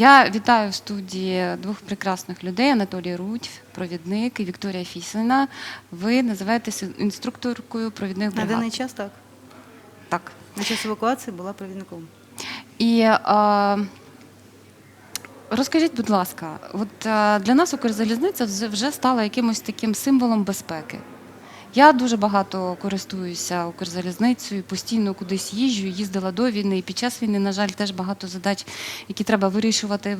Я вітаю в студії двох прекрасних людей: Анатолій Рудь, провідник, і Вікторія Фісина. Ви називаєтеся інструкторкою провідних На бригад. даний час так. Так. На час евакуації була провідником. І а, розкажіть, будь ласка, от а, для нас Укрзалізниця вже стала якимось таким символом безпеки. Я дуже багато користуюся Укрзалізницею, постійно кудись їжджу, їздила до війни. І під час війни, на жаль, теж багато задач, які треба вирішувати,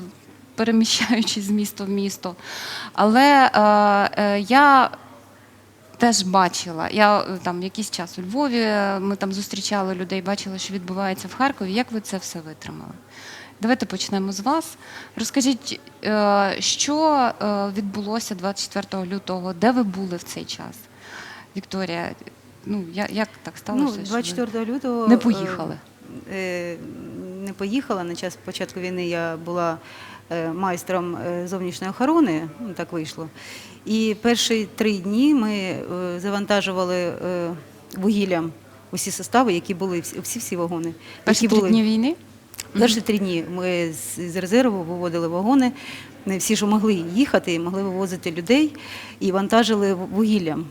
переміщаючись з міста в місто. Але е, е, я теж бачила. Я е, там якийсь час у Львові, е, ми там зустрічали людей, бачили, що відбувається в Харкові. Як ви це все витримали? Давайте почнемо з вас. Розкажіть, е, що відбулося 24 лютого, де ви були в цей час? Вікторія, ну я- як так сталося? Ну, що ви 24 лютого не е, поїхали? е, Не поїхала. На час початку війни я була е, майстром зовнішньої охорони, ну, так вийшло. І перші три дні ми завантажували вугіллям усі состави, які були всі всі вагони. Перші які три дні війни? Перші три дні ми з з резерву виводили вагони. Не всі, що могли їхати, могли вивозити людей і вантажили вугіллям.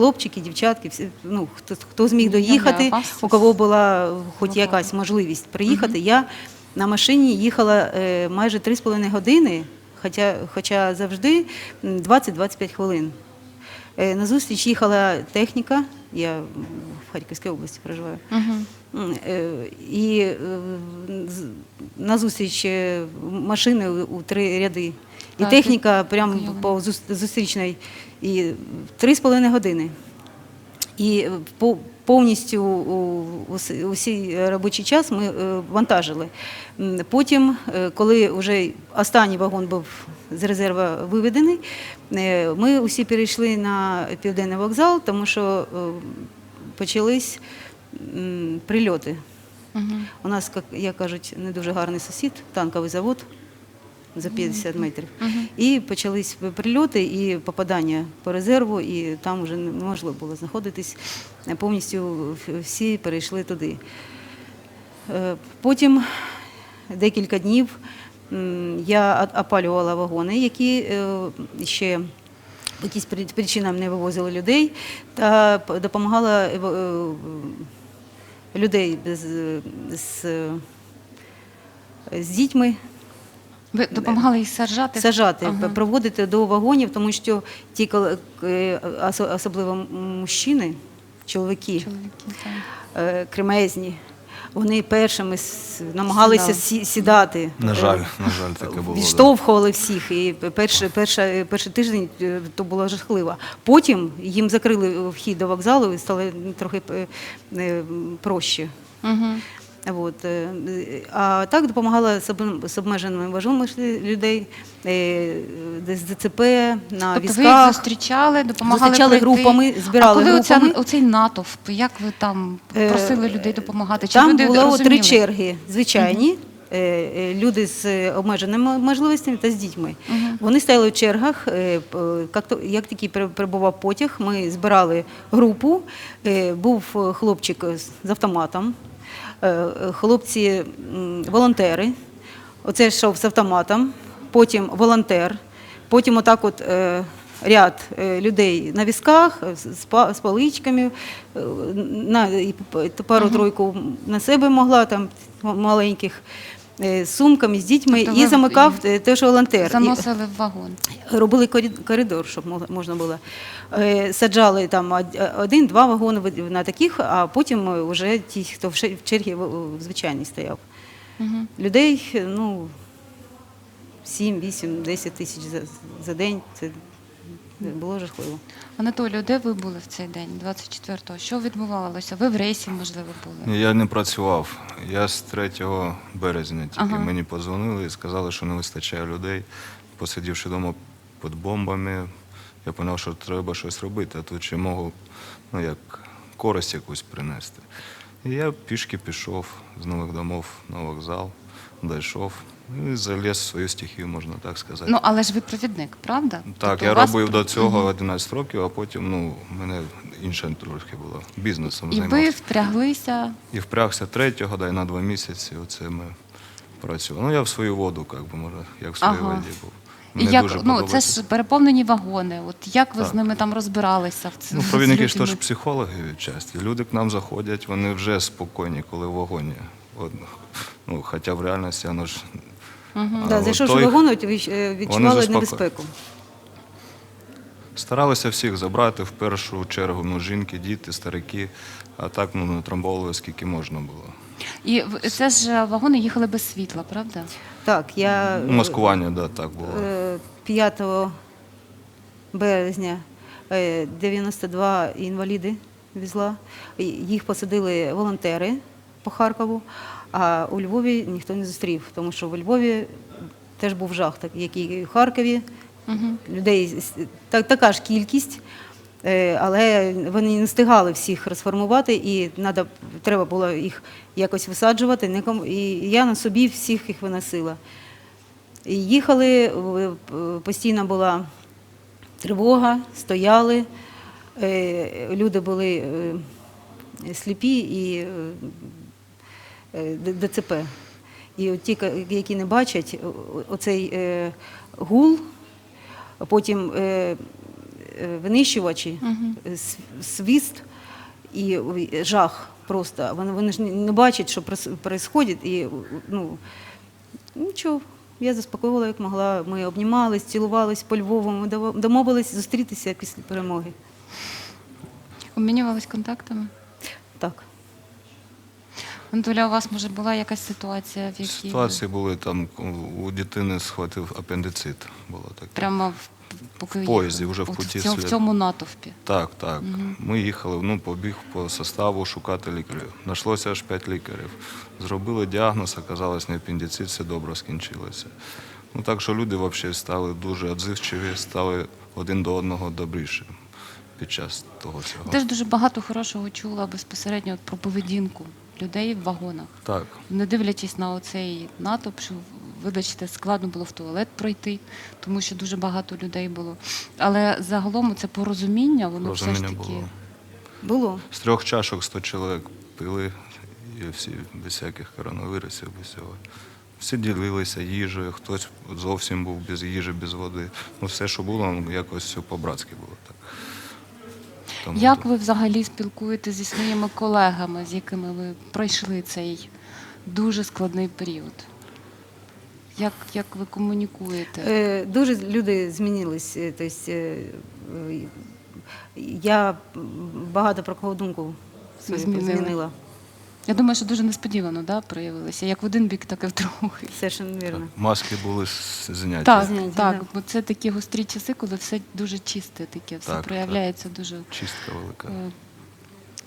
Хлопчики, дівчатки, всі, ну, хто, хто зміг доїхати, у кого була хоч якась можливість приїхати. Я на машині їхала е, майже 3,5 години, хоча, хоча завжди 20-25 хвилин. Е, на зустріч їхала техніка, я в Харківській області проживаю. Угу. Е, І з- назустріч е, машини у три ряди. І Так, техніка прямо уявляю. по зус- зустрічній. І три з половиною години. І е, по- повністю у- усі- усій робочий час ми е, вантажили. М, Потім, е, коли вже останній вагон був з резерва виведений, е, ми усі перейшли на південний вокзал, тому що е, почались м, прильоти. Угу. У нас, як, як кажуть, не дуже гарний сусід, танковий завод за 50 метрів. І почались прильоти і попадання по резерву, і там вже неможливо було знаходитись. Повністю всі перейшли туди. Е, Потім декілька днів я опалювала вагони, які е, ще по якісь причинам не вивозили людей, та допомагала е, людей з, з, з дітьми Ви допомагали їх саджати? сажати, Ага. проводити до вагонів, тому що ті, е, осо- особливо мужчини, чоловіки, Чоловіки, е, кремезні, вони першими намагалися Сідали. сі- сідати. На Е, жаль, на жаль, таке було. Відштовхували всіх, і перший, перший, перший тиждень е, то було жахливо. Потім їм закрили вхід до вокзалу і стало трохи е, е, проще. Мгм. От. е, А так допомагала з обмеженими можливостями людей, е, з ДЦП, на Тобто ви їх візках. зустрічали, допомагали Зустрічали пройти? групами, збирали а коли оця- групами. оцей натовп, як ви там Е, просили людей допомагати? Чи Там люди було розуміли? три черги звичайні. е, Люди з обмеженими можливостями та з дітьми. Мгм. Вони стояли в чергах. Як, тільки при- прибував потяг, ми збирали групу. Був хлопчик з автоматом, хлопці волонтери. Оце йшов з автоматом, потім волонтер, потім отак от. е, Ряд е, людей на візках е, з, з па- з паличками, е, на, і пару-тройку на себе могла, там маленьких, е, з сумками, з дітьми, Тобто і ви замикав е, теж волонтер. Заносили в вагон. Робили коридор, щоб можна було. Е, Саджали там один-два вагони на таких, а потім е, вже ті, хто в чергі в- звичайній стояв. Мгм. Людей, е, ну, 7, 8, 10 тисяч за, за день. Це було жахливо. Анатолію, де ви були в цей день, 24-го? Що відбувалося? Ви в рейсі, можливо, були? Я не працював. Я з 3 березня тільки Ага. мені подзвонили і сказали, що не вистачає людей. Посидівши вдома під бомбами, я зрозумів, що треба щось робити, а тут ще можу ну, як, користь якусь принести. І я пішки пішов з нових домов на вокзал, дійшов і заліз в свою стихію, можна так сказати. Ну, але ж ви провідник, правда? Так, Тобто я вас- робив до цього 11 років, а потім ну, в мене інше трохи було. Бізнесом І ви впряглися. І впрягся третього, дай на два місяці. Оце ми працював. Ну, я в свою воду, як би, може, як в своїй Ага. воді був. І Мені як, дуже ну, це ж переповнені вагони. От як ви з ними там розбиралися? В ц- Ну, провідники ж теж психологи відчасті. Люди к нам заходять, вони вже спокійні, коли в вагоні. От, ну, хоча в реальності воно ж. а Да, зайшовши той- в вагон, е, відчували небезпеку. Старалися всіх забрати в першу чергу ну, жінки, діти, старики, а так ну, натрамбовували скільки можна було. І це ж е, вагони їхали без світла, правда? Так, я Ну, маскування, да, так було. е, 5 березня е, 92 інваліди везла. Їх посадили волонтери по Харкову, а у Львові ніхто не зустрів, тому що у Львові теж був жах, так як і в Харкові. Людей так, така ж кількість, е, але вони не встигали всіх розформувати, і надо, треба було їх якось висаджувати. І я на собі всіх їх виносила. І Їхали, е, постійно була тривога, стояли, е, люди були сліпі і ДЦП. І от ті, які не бачать, оцей е, гул, потім е, е, винищувачі, е, с- і жах просто. Вони, вони ж не- не бачать, що відбувається, і ну, Нічого, я заспокоювала, як могла. Ми обнімались, цілувались по Львову, ми домовились зустрітися після перемоги. Обмінювались контактами? Так. Анатоля, у вас може була якась ситуація, в якій Ситуації були там, у дитини схватив апендицит. Було таке. прямо в поки ви поїзді, вже в От путі в цьому, в слід. цьому натовпі. Так, так. Ми їхали, ну, побіг по составу шукати лікарів. Знайшлося аж п'ять лікарів. Зробили діагноз, оказалось не апендицит, все добре скінчилося. Ну так що люди взагалі стали дуже відзивчиві, стали один до одного добріші під час того цього. Теж дуже багато хорошого чула безпосередньо от про поведінку людей в вагонах. Так. Не дивлячись на оцей натовп, що вибачте, складно було в туалет пройти, тому що дуже багато людей було. Але загалом це порозуміння, воно все ж таки. було. Було. З трьох чашок 100 чоловік пили, і всі без всяких коронавірусів, без всього. Всі ділилися їжею, хтось зовсім був без їжі, без води. Ну, все, що було, ну, якось все по-братськи було так. Тому Як ви взагалі спілкуєтеся зі своїми колегами, з якими ви пройшли цей дуже складний період? Як, як ви комунікуєте? Е, Дуже люди змінились. е, Тобто, е, е, я багато про кого думку свою змінила. Я думаю, що дуже несподівано да, проявилися, як в один бік, так і в другий. Совершенно вірно. Маски були зняті. Так, Зняті, так, да. бо це такі гострі часи, коли все дуже чисте, таке, все Так, проявляється дуже. Чистка велика. Е,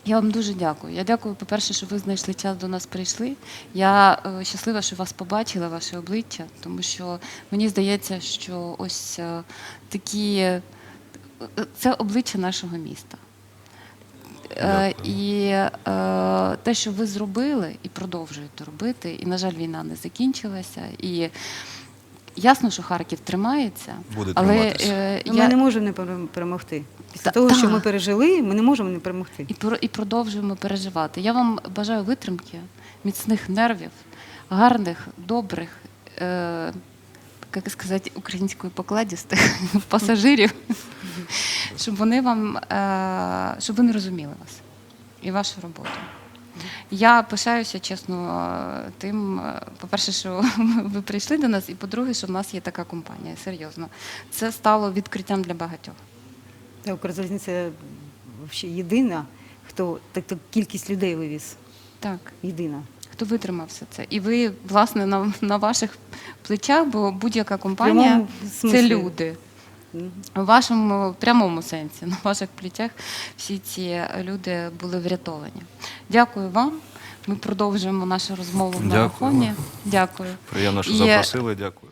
Я вам дуже дякую. Я дякую, по-перше, що ви знайшли час до нас прийшли. Я е, щаслива, що вас побачила, ваше обличчя, тому що мені здається, що ось е, такі е, це обличчя нашого міста. Е, Дякую. і е, те, що ви зробили і продовжуєте робити, і, на жаль, війна не закінчилася. І ясно, що Харків тримається, Буде але е, Ну, я... Ми не можемо не перемогти. Після Та- того, що ми пережили, ми не можемо не перемогти. і, про, і продовжуємо переживати. Я вам бажаю витримки, міцних нервів, гарних, добрих, е, як сказати, українською покладістих пасажирів, щоб вони вам, е, щоб вони розуміли вас і вашу роботу. Я пишаюся, чесно, е, тим, е, по-перше, що ви прийшли до нас, і по-друге, що в нас є така компанія. Серйозно. Це стало відкриттям для багатьох. Та Укрзалізниця вообще єдина, хто так, так кількість людей вивіз. Так. Єдина. Хто витримав все це? І ви, власне, на, на ваших плечах, бо будь-яка компанія це люди. У вашому прямому сенсі, на ваших плечах всі ці люди були врятовані. Дякую вам. Ми продовжуємо нашу розмову в марафоні. Дякую. Приємно, що запросили, дякую.